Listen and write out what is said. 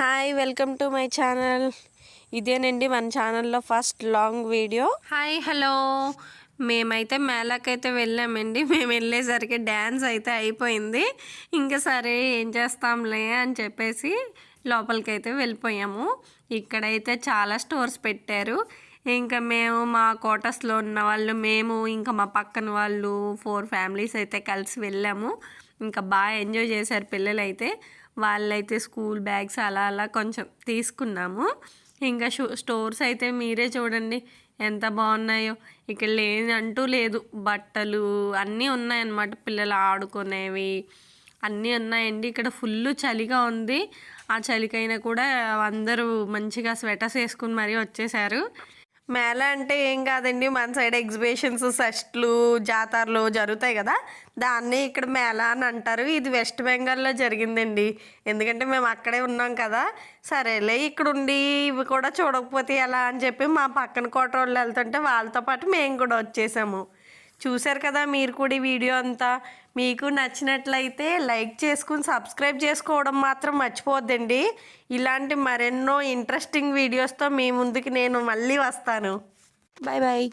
Hi welcome to my channel ఇదేనండి మన ఛానల్లో first long video hi hello మేమైతే మేళాకైతే వెళ్ళామండి. మేము వెళ్ళేసరికి డ్యాన్స్ అయితే అయిపోయింది. ఇంకా సరే ఏం చేస్తాంలే అని చెప్పేసి లోపలికైతే వెళ్ళిపోయాము. ఇక్కడైతే చాలా స్టోర్స్ పెట్టారు. ఇంకా మేము మా క్వార్టర్స్లో ఉన్న వాళ్ళు మేము ఇంకా మా పక్కన వాళ్ళు ఫోర్ ఫ్యామిలీస్ అయితే కలిసి వెళ్ళాము. ఇంకా బాగా ఎంజాయ్ చేశారు పిల్లలైతే. వాళ్ళైతే స్కూల్ బ్యాగ్స్ అలా అలా కొంచెం తీసుకున్నాము. ఇంకా షో స్టోర్స్ అయితే మీరే చూడండి ఎంత బాగున్నాయో. ఇక్కడ లేని అంటూ లేదు. బట్టలు అన్నీ ఉన్నాయన్నమాట పిల్లలు ఆడుకునేవి. అన్నీ ఉన్నాయండి. ఇక్కడ ఫుల్ చలిగా ఉంది. ఆ చలికైనా కూడా అందరూ మంచిగా స్వెటర్స్ వేసుకుని మరీ వచ్చేసారు. మేళ అంటే ఏం కాదండి మన సైడ్ ఎగ్జిబిషన్స్ సెస్ట్లు జాతరలు జరుగుతాయి కదా. దాన్ని ఇక్కడ మేళ అని అంటారు. ఇది వెస్ట్ బెంగాల్లో జరిగిందండి. ఎందుకంటే మేము అక్కడే ఉన్నాం కదా. సరేలే ఇక్కడ ఉండి ఇవి కూడా చూడకపోతే ఎలా అని చెప్పి మా పక్కన కోట వాళ్ళు వెళ్తుంటే వాళ్ళతో పాటు మేము కూడా వచ్చేసాము. చూశారు కదా మీరు కూడా ఈ వీడియో అంతా. మీకు నచ్చినట్లయితే లైక్ చేసుకుని సబ్స్క్రైబ్ చేసుకోవడం మాత్రం మర్చిపోద్దండి ఇలాంటి మరెన్నో ఇంట్రెస్టింగ్ వీడియోస్తో మీ ముందుకు నేను మళ్ళీ వస్తాను. Bye bye.